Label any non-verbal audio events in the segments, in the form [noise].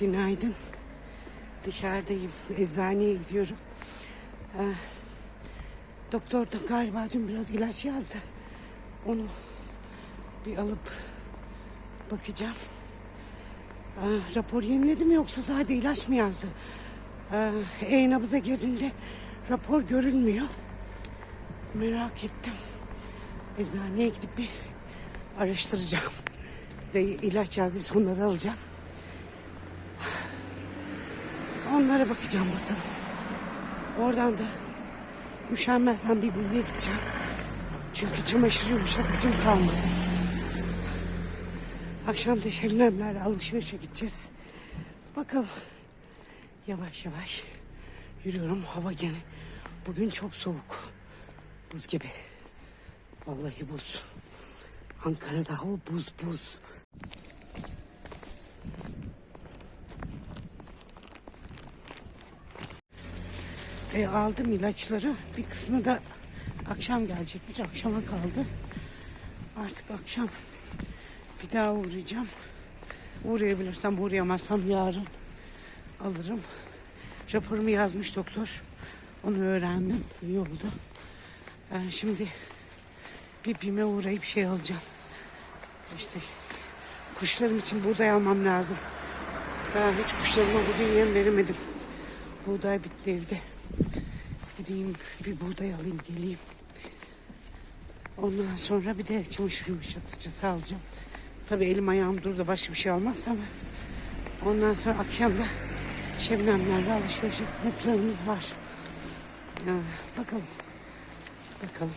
Günaydın. Dışarıdayım. Eczaneye gidiyorum. Ee, doktor da galiba dün biraz ilaç yazdı. Onu bir alıp bakacağım. Ee, rapor yeniledi mi yoksa sadece ilaç mı yazdı? Ee, e-nabıza girdiğinde rapor görünmüyor. Merak ettim. Eczaneye gidip bir araştıracağım. Ve ilaç yazdıysa onları alacağım. Onlara bakacağım bakalım. Oradan da üşenmezsem bir bulmaya gideceğim. Çünkü çamaşır yumuşatıcım kalmadı. Akşam da şebnemlerle alışverişe gideceğiz. Bakalım. Yavaş yavaş yürüyorum. Hava gene bugün çok soğuk. Buz gibi. Vallahi buz. Ankara'da hava buz buz. E, aldım ilaçları. Bir kısmı da akşam gelecekmiş. Akşama kaldı. Artık akşam bir daha uğrayacağım. Uğrayabilirsem uğrayamazsam yarın alırım. Raporumu yazmış doktor. Onu öğrendim. İyi oldu. Ben şimdi bir bime uğrayıp şey alacağım. İşte kuşlarım için buğday almam lazım. Ben hiç kuşlarıma bugün yem veremedim. Buğday bitti evde. Gideyim bir buğday alayım geleyim. Ondan sonra bir de çamaşır yumuşatıcısı alacağım. Tabii elim ayağım durdu başka bir şey almazsam. Ondan sonra akşam da şebnemlerle alışveriş etme planımız var. Ya, bakalım. Bakalım.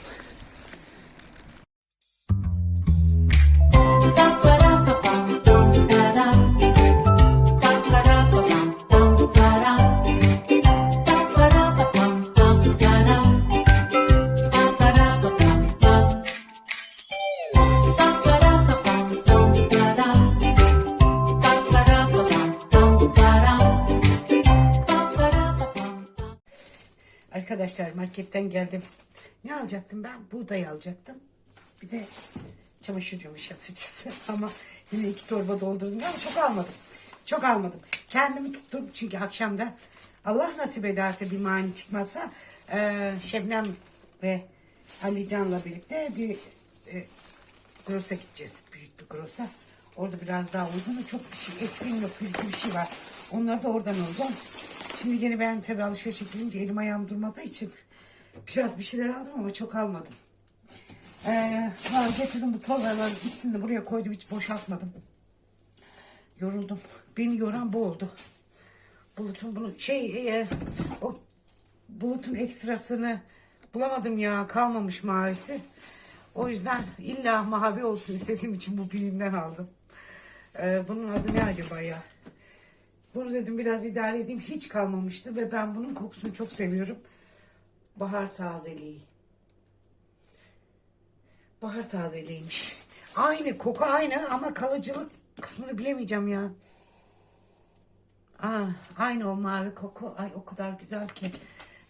Arkadaşlar marketten geldim. Ne alacaktım ben? Buğday alacaktım. Bir de çamaşır yumuşatıcısı. [laughs] Ama yine iki torba doldurdum ama çok almadım. Çok almadım. Kendimi tuttum çünkü akşamda Allah nasip ederse bir mani çıkmazsa eee Şebnem ve Ali Can'la birlikte bir e, Gross'a gideceğiz. Büyük bir Gross'a. Orada biraz daha uygun. Çok bir şey eksiğim yok. Bir bir şey var. Onları da oradan alacağım. Şimdi yine ben tabii alışverişe gidince elim ayağım durmadığı için biraz bir şeyler aldım ama çok almadım. Ee, getirdim bu torbaları ikisini de buraya koydum hiç boşaltmadım. Yoruldum. Beni yoran bu oldu. Bulutun bunu şey e, o bulutun ekstrasını bulamadım ya kalmamış mavisi. O yüzden illa mavi olsun istediğim için bu filmden aldım. Ee, bunun adı ne acaba ya? Bunu dedim biraz idare edeyim. Hiç kalmamıştı ve ben bunun kokusunu çok seviyorum. Bahar tazeliği. Bahar tazeliğiymiş. Aynı koku aynı ama kalıcılık kısmını bilemeyeceğim ya. Aa, aynı o mavi koku. Ay o kadar güzel ki.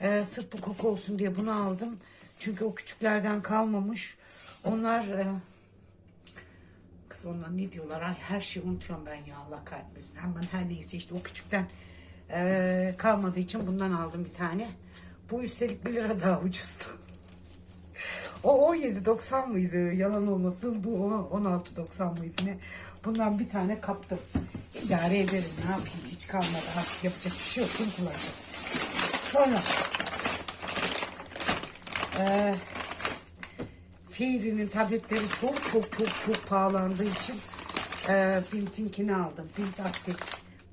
Ee, sırf bu koku olsun diye bunu aldım. Çünkü o küçüklerden kalmamış. Onlar e, kız onlar ne diyorlar? Ay her şeyi unutuyorum ben ya Allah kahretmesin. Hemen her neyse işte o küçükten e, kalmadığı için bundan aldım bir tane. Bu üstelik 1 lira daha ucuzdu. O 17.90 mıydı? Yalan olmasın. Bu o 16.90 mıydı ne? Bundan bir tane kaptım. İdare ederim. Ne yapayım? Hiç kalmadı. Artık yapacak bir şey yok. Bunu kullanacağım. Sonra eee Fairy'nin tabletleri çok çok çok çok pahalandığı için eee Bint'inkini aldım. Bint aktif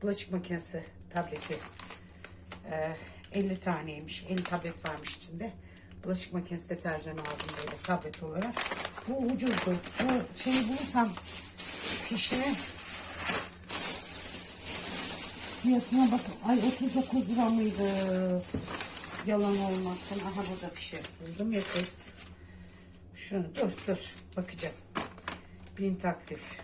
bulaşık makinesi tableti. Eee 50 taneymiş. 50 tablet varmış içinde. Bulaşık makinesi deterjanı aldım böyle tablet olarak. Bu ucuzdu. Bu şeyi bulursam fişine fiyatına bakın. Ay 39 lira mıydı? Yalan olmasın. Aha burada fişe buldum. Yaparız. Şunu dur dur bakacağım. Bint aktif.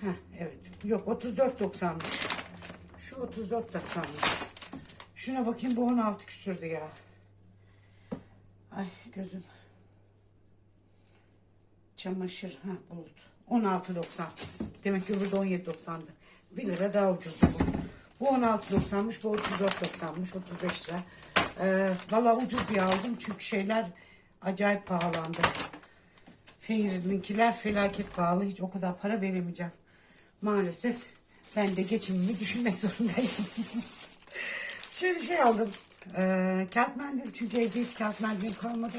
Heh, evet. Yok 34.90'mış. Şu 34.90'mış. Şuna bakayım bu 16 küsürdü ya. Ay gözüm. Çamaşır ha bulut. 16.90. Demek ki de 17.90'dı. 1 lira daha ucuzdu bu. Bu 16.90'mış, bu 34.90'mış, 35 lira. Ee, Valla ucuz diye aldım çünkü şeyler acayip pahalandı. Feyri'ninkiler felaket pahalı. Hiç o kadar para veremeyeceğim. Maalesef ben de geçimimi düşünmek [laughs] zorundayım. Şöyle şey aldım. Ee, kağıt mendil çünkü evde hiç kağıt mendilim kalmadı.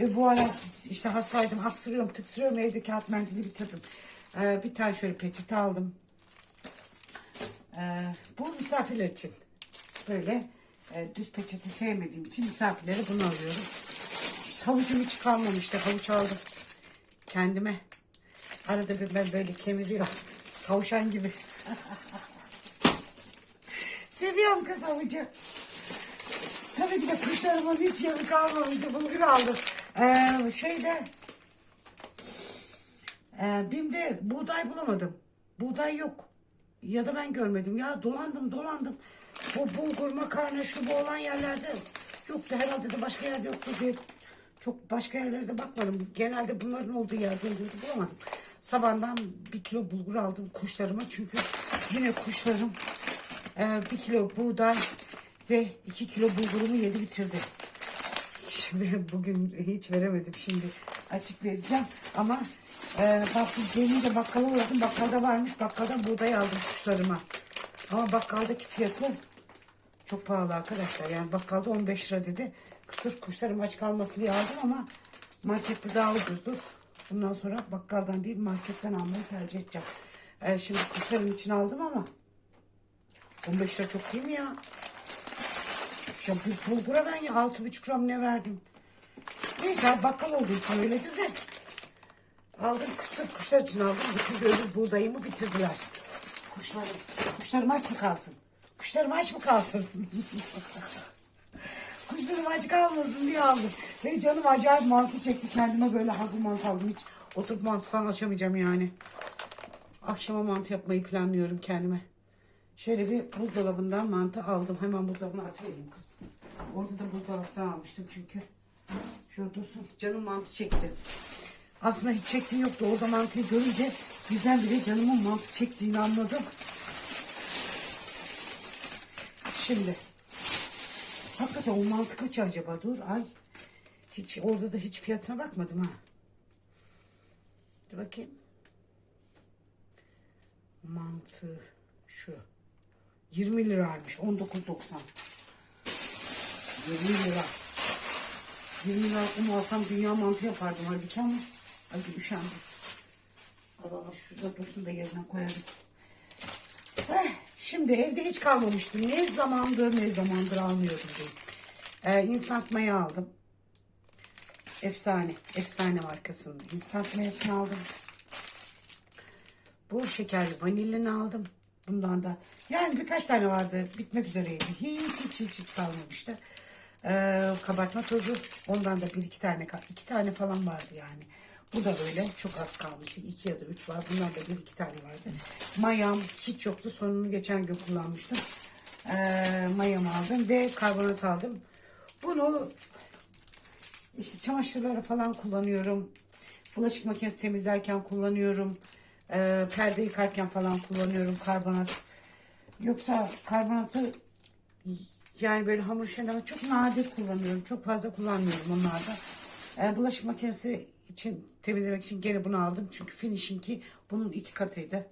Ve bu ara işte hastaydım, aksırıyorum, tıksırıyorum evde kağıt mendili bitirdim. Ee, bir tane şöyle peçete aldım. Ee, bu misafirler için. Böyle e, düz peçete sevmediğim için misafirlere bunu alıyorum. Havucum hiç kalmamıştı. Havuç aldım. Kendime. Arada bir ben böyle kemiriyor. [laughs] Tavşan gibi. [laughs] Seviyorum kız havucu. Tabii ki de kuşlarımın hiç yanı kalmamıştı. Bulgur aldım. Ee, şeyde ee, BİM'de buğday bulamadım. Buğday yok. Ya da ben görmedim. Ya dolandım dolandım. Bu bulgur makarna şu bu olan yerlerde yoktu. Herhalde de başka yerde yoktu diye çok başka yerlerde bakmadım. Genelde bunların olduğu yerde oluyordu. Bulamadım. Sabahdan bir kilo bulgur aldım kuşlarıma. Çünkü yine kuşlarım e, bir kilo buğday ve iki kilo bulgurumu yedi bitirdi. [laughs] Şimdi bugün hiç veremedim şimdi açık vereceğim ama e, bak gelince bakkala uğradım bakkalda varmış bakkaldan buğday aldım kuşlarıma ama bakkaldaki fiyatı çok pahalı arkadaşlar yani bakkalda 15 lira dedi sırf kuşlarım aç kalmasın diye aldım ama markette daha ucuzdur bundan sonra bakkaldan değil marketten almayı tercih edeceğim E, şimdi kuşlarım için aldım ama 15 lira çok değil mi ya ya bu bulgura ben ya altı buçuk gram ne verdim. Neyse bakkal olduğu için öyledir de. Aldım sırf kuşlar için aldım. Çünkü öbür buğdayımı bitirdiler. Kuşlarım. Kuşlarım aç mı kalsın? Kuşlarım aç mı kalsın? [laughs] Kuşlarım aç kalmasın diye aldım. Ve canım acayip mantı çekti. Kendime böyle hazır mantı aldım. Hiç oturup mantı falan açamayacağım yani. Akşama mantı yapmayı planlıyorum kendime. Şöyle bir buzdolabından mantı aldım. Hemen buzdolabına atıvereyim kız. Orada da buzdolaptan almıştım çünkü. Şöyle dursun. Canım mantı çekti. Aslında hiç çektiği yoktu. Orada mantıyı görünce birdenbire canımın mantı çektiğini anladım. Şimdi. Hakikaten o mantı kaç acaba? Dur ay. Hiç orada da hiç fiyatına bakmadım ha. Dur bakayım. Mantı şu. 20 liraymış. 19.90. 20 lira. 20 lira aklımı alsam dünya mantı yapardım halbuki ama hadi üşendim. Allah şurada dursun da yerine koyarım. Şimdi evde hiç kalmamıştım. Ne zamandır ne zamandır almıyordum. Ee, instant maya aldım. Efsane. Efsane markasının. Instant mayasını aldım. Bu şekerli vanilini aldım. Bundan da yani birkaç tane vardı. Bitmek üzereydi. Hiç hiç hiç, hiç kalmamıştı. Ee, kabartma tozu. Ondan da bir iki tane iki tane falan vardı yani. Bu da böyle çok az kalmıştı. iki ya da üç var. Bundan da bir iki tane vardı. Mayam hiç yoktu. Sonunu geçen gün kullanmıştım. Ee, mayamı aldım ve karbonat aldım. Bunu işte çamaşırları falan kullanıyorum. Bulaşık makinesi temizlerken kullanıyorum. Ee, perde yıkarken falan kullanıyorum karbonat. Yoksa karbonatı yani böyle hamur işlerinde çok nadir kullanıyorum. Çok fazla kullanmıyorum onlarda. Ee, bulaşık makinesi için temizlemek için gene bunu aldım. Çünkü finishing'i bunun iki katıydı.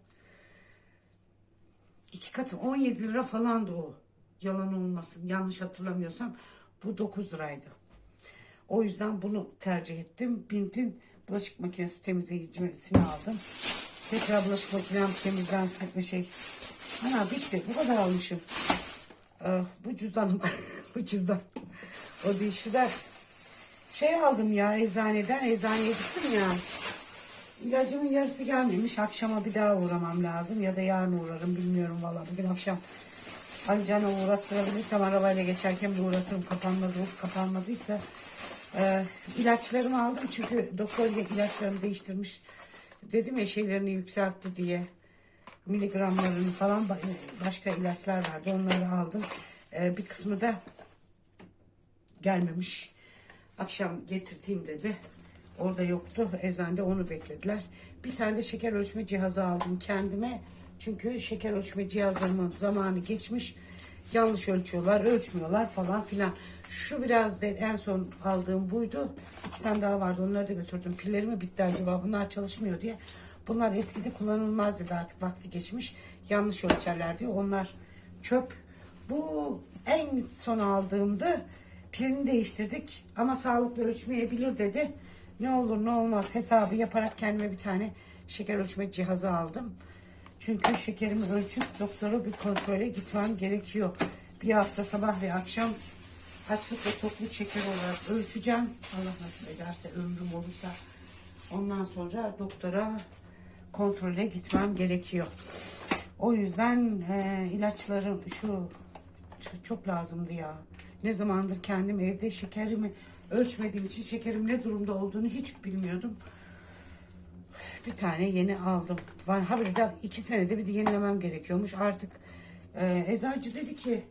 İki katı 17 lira falandı o. Yalan olmasın. Yanlış hatırlamıyorsam bu 9 liraydı. O yüzden bunu tercih ettim. Bint'in bulaşık makinesi temizleyicisini aldım. Tekrar bulaşık makinem temizlensin bir şey. Ana bitti. Bu kadar almışım. Ee, bu cüzdanım. [laughs] bu cüzdan. O değil şu da şey aldım ya eczaneden. Eczaneye gittim ya. İlacımın yarısı gelmemiş. Akşama bir daha uğramam lazım. Ya da yarın uğrarım bilmiyorum valla. Bugün akşam ancana uğrattırabilirsem arabayla geçerken bir uğratırım. Kapanmadı, kapanmadıysa ee, ilaçlarımı aldım çünkü doktor ilaçlarımı değiştirmiş. Dedim ya şeylerini yükseltti diye. Miligramlarını falan ba- başka ilaçlar vardı. Onları aldım. Ee, bir kısmı da gelmemiş. Akşam getirteyim dedi. Orada yoktu. Eczanede onu beklediler. Bir tane de şeker ölçme cihazı aldım kendime. Çünkü şeker ölçme cihazlarımın zamanı geçmiş. Yanlış ölçüyorlar, ölçmüyorlar falan filan. Şu biraz da en son aldığım buydu. İki tane daha vardı. Onları da götürdüm. Pillerimi bitti acaba. Bunlar çalışmıyor diye. Bunlar eskide kullanılmaz dedi artık vakti geçmiş. Yanlış ölçerler diyor. Onlar çöp. Bu en son aldığımdı. Pilini değiştirdik ama sağlıklı ölçmeyebilir dedi. Ne olur ne olmaz hesabı yaparak kendime bir tane şeker ölçme cihazı aldım. Çünkü şekerimi ölçüp doktora bir kontrole gitmem gerekiyor. Bir hafta sabah ve akşam açlık ve tokluk şeker olarak ölçeceğim. Allah nasip ederse ömrüm olursa ondan sonra doktora kontrole gitmem gerekiyor. O yüzden e, ilaçlarım şu çok lazımdı ya. Ne zamandır kendim evde şekerimi ölçmediğim için şekerim ne durumda olduğunu hiç bilmiyordum. Bir tane yeni aldım. Var ha bir de iki senede bir de yenilemem gerekiyormuş. Artık e, eczacı dedi ki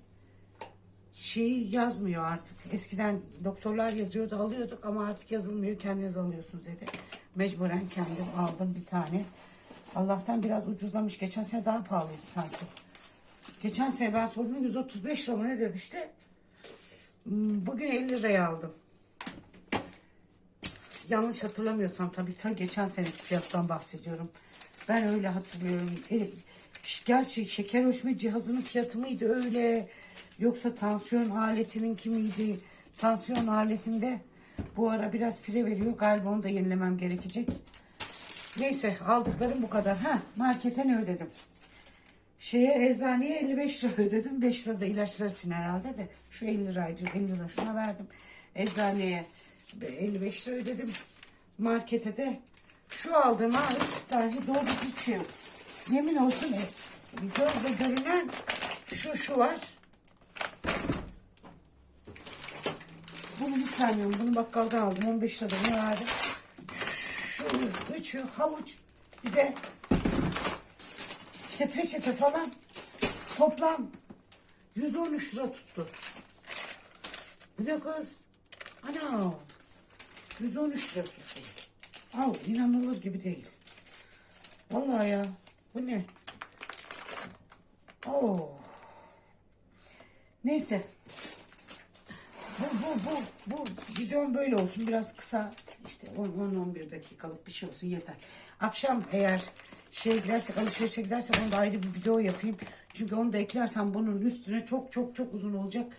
şeyi yazmıyor artık. Eskiden doktorlar yazıyordu alıyorduk ama artık yazılmıyor. Kendiniz alıyorsunuz dedi. Mecburen kendim aldım bir tane. Allah'tan biraz ucuzlamış. Geçen sene daha pahalıydı sanki. Geçen sene ben sordum 135 lira mı ne demişti. Hmm, Bugün 50 liraya aldım. Yanlış hatırlamıyorsam tabii ta geçen seneki fiyattan bahsediyorum. Ben öyle hatırlıyorum. Gerçi şeker ölçme cihazının fiyatı mıydı öyle? Yoksa tansiyon aletinin kimiydi? Tansiyon aletinde bu ara biraz fire veriyor. Galiba onu da yenilemem gerekecek. Neyse aldıklarım bu kadar. Ha markete ne ödedim? Şeye eczaneye 55 lira ödedim. 5 lira da ilaçlar için herhalde de. Şu 50 liraydı. 50 lira şuna verdim. Eczaneye 55 lira ödedim. Markete de şu aldığıma 3 tane şey yok. Yemin olsun e, gözle görünen şu şu var. Bunu hiç saymıyorum. Bunu bakkaldan aldım. 15 lirada ne verdim? Şu üçü havuç. Bir de işte peçete falan toplam 113 lira tuttu. Bu ne kız? Ana 113 lira tuttu. Al inanılır gibi değil. Vallahi ya bu ne? Oo. Neyse. Bu, bu, bu, bu videom böyle olsun. Biraz kısa işte 10-11 dakikalık bir şey olsun yeter. Akşam eğer şey gidersek alışverişe gidersek onu da ayrı bir video yapayım. Çünkü onu da eklersem bunun üstüne çok çok çok uzun olacak.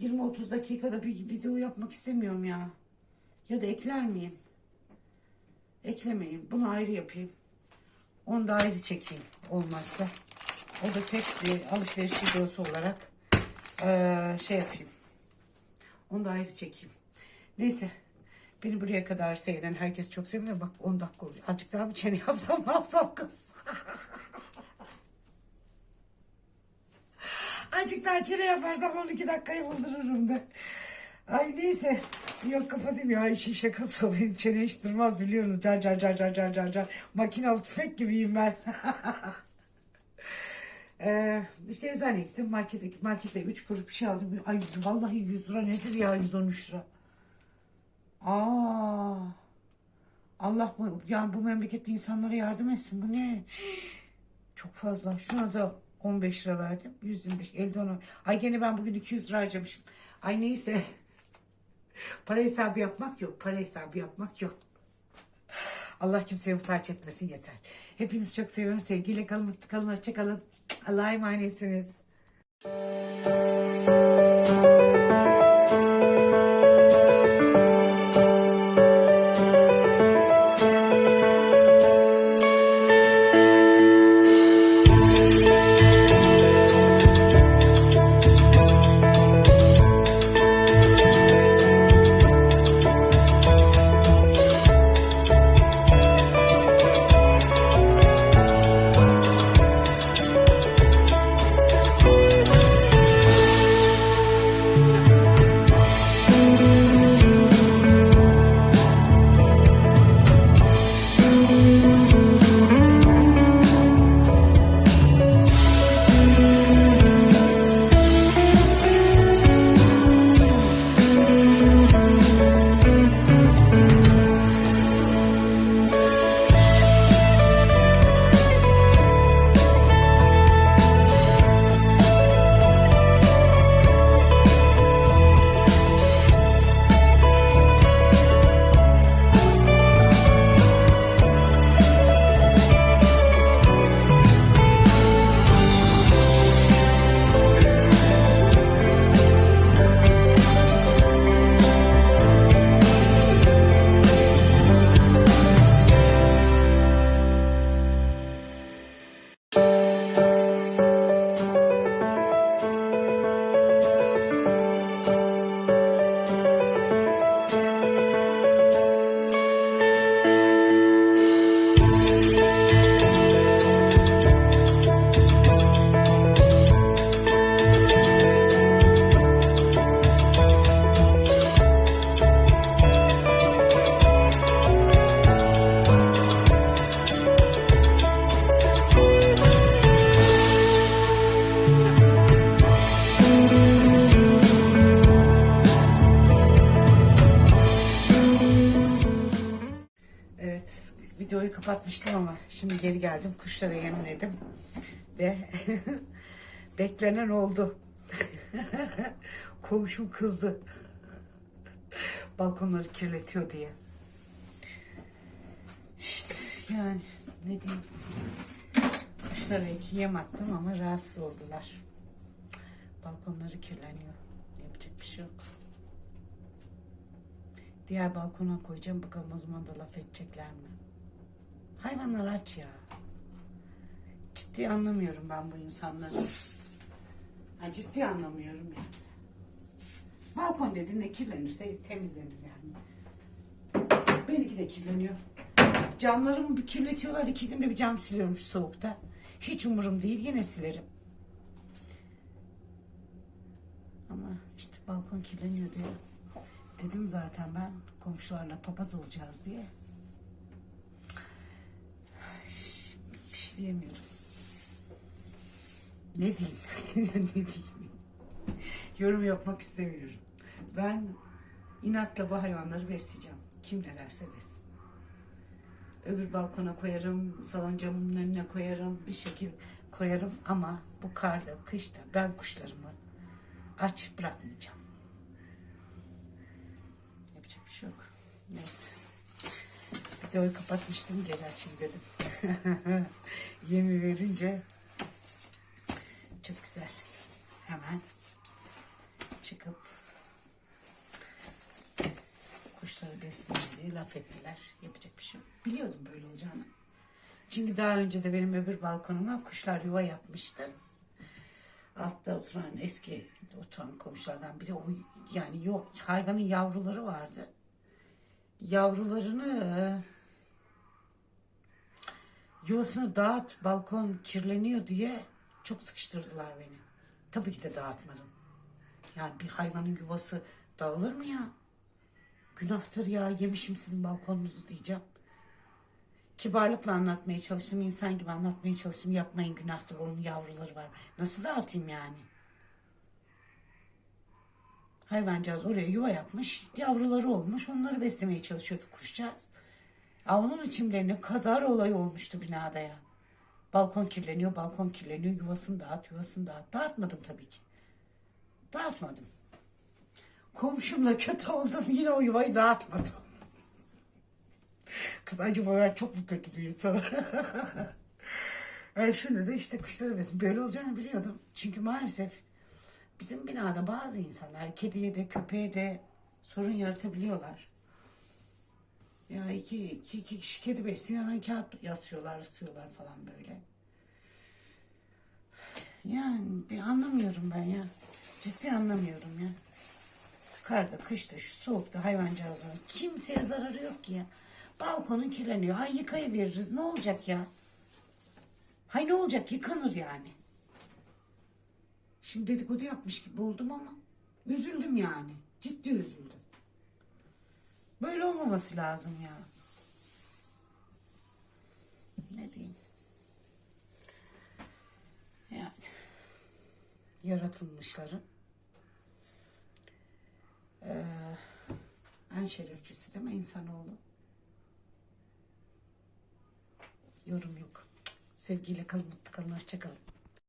20-30 dakikada bir video yapmak istemiyorum ya. Ya da ekler miyim? Eklemeyeyim. Bunu ayrı yapayım. Onu da ayrı çekeyim olmazsa. O da tek bir alışveriş videosu olarak eee, şey yapayım. Onu da ayrı çekeyim. Neyse. Beni buraya kadar seyreden herkes çok seviyor. Bak 10 dakika olacak. Azıcık daha bir çene yapsam ne yapsam kız. Azıcık daha çene yaparsam 12 dakikayı buldururum da. Ay neyse. Yok kapatayım ya işin şakası o. Benim çene hiç durmaz biliyorsunuz. Car car car car car car car. Makinalı tüfek gibiyim ben. [laughs] Ee, işte eczaneye gittim. Markete, markette 3 kuruş bir şey aldım. Ay vallahi 100 lira nedir ya 113 lira. Aa. Allah bu, yani bu memlekette insanlara yardım etsin. Bu ne? Çok fazla. Şuna da 15 lira verdim. 125, 50 ona. Ay gene ben bugün 200 lira harcamışım. Ay neyse. [laughs] Para hesabı yapmak yok. Para hesabı yapmak yok. Allah kimseye muhtaç etmesin yeter. Hepinizi çok seviyorum. Sevgiyle kalın, mutlu kalın, hoşça kalın. Allah'a emanetsiniz. Şimdi geri geldim. Kuşlara yemledim. Ve [laughs] beklenen oldu. [laughs] Komşum kızdı. [laughs] Balkonları kirletiyor diye. İşte yani ne diyeyim. Kuşlara iki yem attım ama rahatsız oldular. Balkonları kirleniyor. Yapacak bir şey yok. Diğer balkona koyacağım. Bakalım o zaman da laf edecekler mi? Hayvanlar aç ya. Ciddi anlamıyorum ben bu insanları. Ha, ciddi anlamıyorum yani. Balkon dediğinde kirlenirse temizlenir yani. Benimki de kirleniyor. Camlarımı bir kirletiyorlar. iki günde bir cam siliyormuş soğukta. Hiç umurum değil. Yine silerim. Ama işte balkon kirleniyor diyor. Dedim zaten ben komşularla papaz olacağız diye. Bir diyemiyorum. Ne diyeyim? [laughs] ne diyeyim? Yorum yapmak istemiyorum. Ben inatla bu hayvanları besleyeceğim. Kim ne derse desin. Öbür balkona koyarım, salon camının önüne koyarım, bir şekil koyarım ama bu karda, kışta ben kuşlarımı aç bırakmayacağım. Yapacak bir şey yok. Neyse. Videoyu kapatmıştım geri açayım dedim. [laughs] Yemi verince çok güzel. Hemen çıkıp kuşları besleyin diye laf ettiler. Yapacak bir şey yok. Biliyordum böyle olacağını. Çünkü daha önce de benim öbür balkonuma kuşlar yuva yapmıştı. Altta oturan eski oturan komşulardan biri o yani yo, hayvanın yavruları vardı. Yavrularını yuvasını dağıt balkon kirleniyor diye çok sıkıştırdılar beni. Tabii ki de dağıtmadım. Yani bir hayvanın yuvası dağılır mı ya? Günahtır ya yemişim sizin balkonunuzu diyeceğim. Kibarlıkla anlatmaya çalıştım. insan gibi anlatmaya çalıştım. Yapmayın günahtır onun yavruları var. Nasıl dağıtayım yani? Hayvancağız oraya yuva yapmış. Yavruları olmuş. Onları beslemeye çalışıyorduk kuşcağız. Ya onun için bile ne kadar olay olmuştu binada ya. Balkon kirleniyor, balkon kirleniyor. Yuvasını dağıt, yuvasını dağıt. Dağıtmadım tabii ki. Dağıtmadım. Komşumla kötü oldum. Yine o yuvayı dağıtmadım. Kız acaba ben çok mu kötü bir insanım? [laughs] yani şimdi de işte kuşları besin. Böyle olacağını biliyordum. Çünkü maalesef bizim binada bazı insanlar kediye de köpeğe de sorun yaratabiliyorlar. Ya iki, iki, iki kişi kedi besliyor hemen kağıt yazıyorlar, asıyorlar falan böyle. Yani bir anlamıyorum ben ya. Ciddi anlamıyorum ya. Karda, kışta, şu soğukta hayvancağızların kimseye zararı yok ki ya. Balkonun kirleniyor. Hay yıkayıveririz. Ne olacak ya? Hay ne olacak? Yıkanır yani. Şimdi dedikodu yapmış gibi oldum ama üzüldüm yani. Ciddi üzüldüm. Böyle olmaması lazım ya. Ne diyeyim? Yani yaratılmışların eee en şereflisi değil mi insanoğlu? Yorum yok. Sevgiyle kalın, mutlu kalın, hoşça kalın.